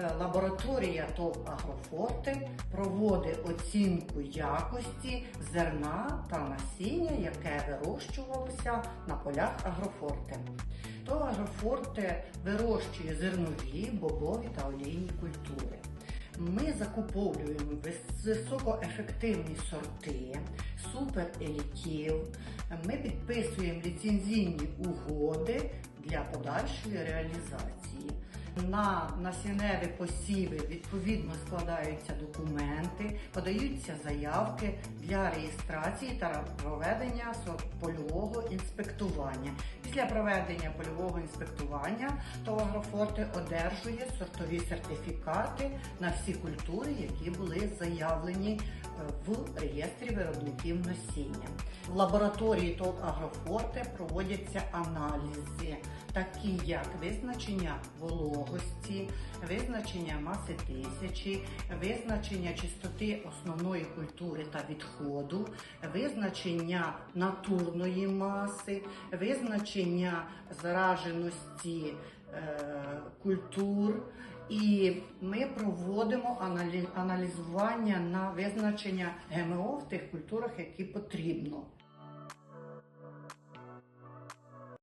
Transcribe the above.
е, лабораторія ТОВ Агрофорте проводить оцінку якості зерна та насіння, яке вирощувалося на полях Агрофорте. ТОВ Агрофорте вирощує зернові, бобові та олійні культури. Ми закуповуємо високоефективні сорти, суперелітів. Ми підписуємо ліцензійні угоди для подальшої реалізації. На насінневі посіви відповідно складаються документи, подаються заявки для реєстрації та проведення польового інспектування. Після проведення польового інспектування ТОВ Агрофорте одержує сортові сертифікати на всі культури, які були заявлені е, в реєстрі виробників насіння. В лабораторії ТОВ Агрофорте проводяться аналізи, такі як визначення вологості, визначення маси тисячі, визначення чистоти основної культури та відходу, визначення натурної маси, визначення зараженості е, культур. І ми проводимо аналізування на визначення ГМО в тих культурах, які потрібно.